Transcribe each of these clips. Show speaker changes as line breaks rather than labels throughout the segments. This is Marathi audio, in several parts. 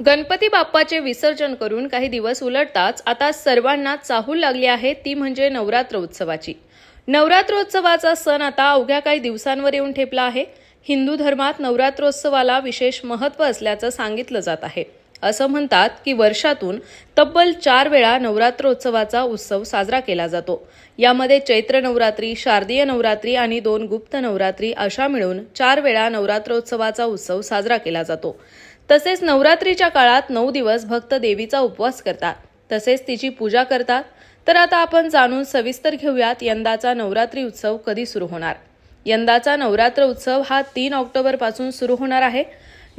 गणपती बाप्पाचे विसर्जन करून काही दिवस उलटताच आता सर्वांना चाहूल लागली आहे ती म्हणजे नवरात्र उत्सवाची नवरात्रोत्सवाचा सण आता अवघ्या काही दिवसांवर येऊन ठेपला आहे. हिंदू धर्मात नवरात्रोत्सवाला विशेष महत्त्व असल्याचं सांगितलं जात आहे. असं म्हणतात की वर्षातून तब्बल चार वेळा नवरात्रोत्सवाचा उत्सव साजरा केला जातो. यामध्ये चैत्र नवरात्री शारदीय नवरात्री आणि दोन गुप्त नवरात्री अशा मिळून चार वेळा नवरात्रोत्सवाचा उत्सव साजरा केला जातो. तसेच नवरात्रीच्या काळात नऊ दिवस भक्त देवीचा उपवास करतात. तसेच तिची पूजा करतात. तर आता आपण जाणून सविस्तर घेऊयात यंदाचा नवरात्री उत्सव कधी सुरू होणार. यंदाचा नवरात्र उत्सव हा तीन ऑक्टोबरपासून सुरू होणार आहे.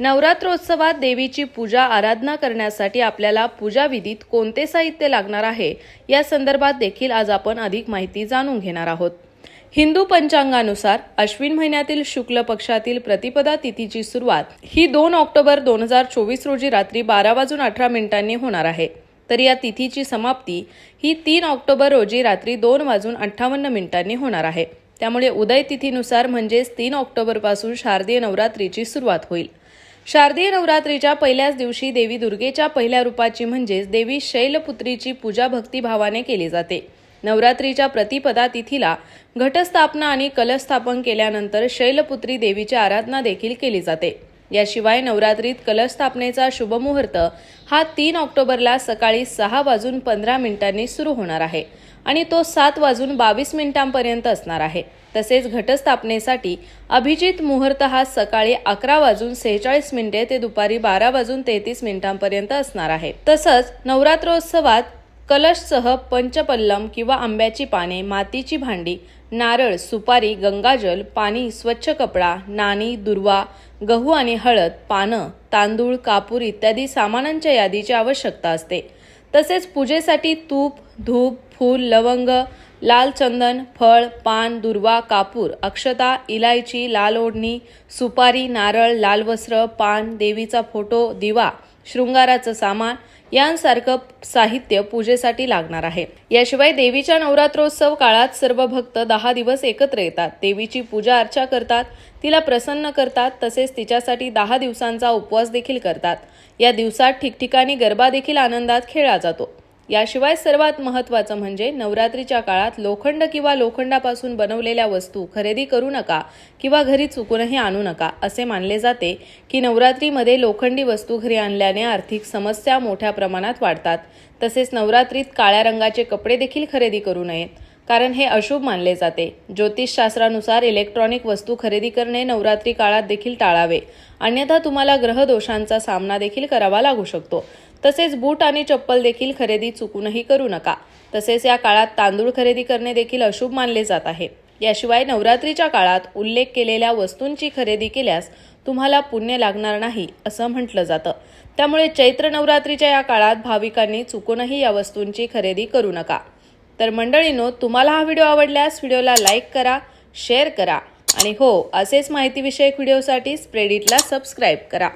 नवरात्रोत्सवात देवीची पूजा आराधना करण्यासाठी आपल्याला पूजाविधीत कोणते साहित्य लागणार आहे? या संदर्भात देखील आज आपण अधिक माहिती जाणून घेणार आहोत. हिंदू पंचांगानुसार अश्विन महिन्यातील शुक्ल पक्षातील प्रतिपदा तिथीची सुरुवात ही दोन ऑक्टोबर दोन हजार चोवीस रोजी रात्री बारा वाजून अठरा मिनिटांनी होणार आहे. तर या तिथीची समाप्ती ही तीन ऑक्टोबर रोजी रात्री दोन वाजून अठ्ठावन्न मिनिटांनी होणार आहे. त्यामुळे उदय तिथीनुसार म्हणजेच तीन ऑक्टोबरपासून शारदीय नवरात्रीची सुरुवात होईल. शारदीय नवरात्रीच्या पहिल्याच दिवशी देवी दुर्गेच्या पहिल्या रूपाची म्हणजेच देवी शैलपुत्रीची पूजा भक्तिभावाने केली जाते. नवरात्रीच्या प्रतिपदा तिथीला घटस्थापना आणि कलस्थापन केल्यानंतर शैलपुत्री देवीची आराधना देखील केली जाते. याशिवाय नवरात्रीत कलशस्थापनेचा शुभमुहूर्त हा तीन ऑक्टोबरला सकाळी सहा वाजून पंधरा मिनिटांनी सुरू होणार आहे आणि तो सात वाजून बावीस मिनिटांपर्यंत असणार आहे. तसेच घटस्थापनेसाठी अभिजित मुहूर्त हा सकाळी अकरा वाजून सेहेचाळीस मिनिटे ते दुपारी बारा वाजून तेहतीस मिनिटांपर्यंत असणार आहे. तसंच नवरात्रोत्सवात कलशसह पंचपल्लम किंवा आंब्याची पाने मातीची भांडी नारळ सुपारी गंगाजल पाणी स्वच्छ कपडा नाणी दुर्वा गहू आणि हळद पानं तांदूळ कापूर इत्यादी सामानांच्या यादीची आवश्यकता असते. तसेच पूजेसाठी तूप धूप फूल लवंग लाल चंदन फळ पान दुर्वा कापूर अक्षता इलायची लाल ओढणी सुपारी नारळ लाल वस्त्र पान देवीचा फोटो दिवा शृंगाराचं सामान यांसारखं साहित्य पूजेसाठी लागणार आहे. याशिवाय देवीच्या नवरात्रोत्सव काळात सर्व भक्त दहा दिवस एकत्र येतात. देवीची पूजा अर्चा करतात तिला प्रसन्न करतात तसेच तिच्यासाठी दहा दिवसांचा उपवास देखील करतात. या दिवसात ठिकठिकाणी गरबा देखील आनंदात खेळला जातो. याशिवाय सर्वात महत्त्वाचं म्हणजे नवरात्रीच्या काळात लोखंड किंवा लोखंडापासून बनवलेल्या वस्तू खरेदी करू नका किंवा घरी चुकूनही आणू नका असे मानले जाते की नवरात्रीमध्ये लोखंडी वस्तू घरी आणल्याने आर्थिक समस्या मोठ्या प्रमाणात वाढतात. तसेच नवरात्रीत काळ्या रंगाचे कपडे देखील खरेदी करू नयेत कारण हे अशुभ मानले जाते. ज्योतिषशास्त्रानुसार इलेक्ट्रॉनिक वस्तू खरेदी करणे नवरात्री काळात देखील टाळावे. अन्यथा तुम्हाला ग्रहदोषांचा सामना देखील करावा लागू शकतो. तसेच बूट आणि चप्पल देखील खरेदी चुकूनही करू नका. तसेच या काळात तांदूळ खरेदी करणे देखील अशुभ मानले जात आहे. याशिवाय नवरात्रीच्या काळात उल्लेख केलेल्या वस्तूंची खरेदी केल्यास तुम्हाला पुण्य लागणार नाही असं म्हटलं जातं. त्यामुळे चैत्र नवरात्रीच्या या काळात भाविकांनी चुकूनही या वस्तूंची खरेदी करू नका. तर मंडळीनो तुम्हाला हा व्हिडिओ आवडल्यास व्हिडिओला लाईक करा शेअर करा आणि हो असेच माहितीविषयक व्हिडिओसाठी स्प्रेडिटला सबस्क्राईब करा.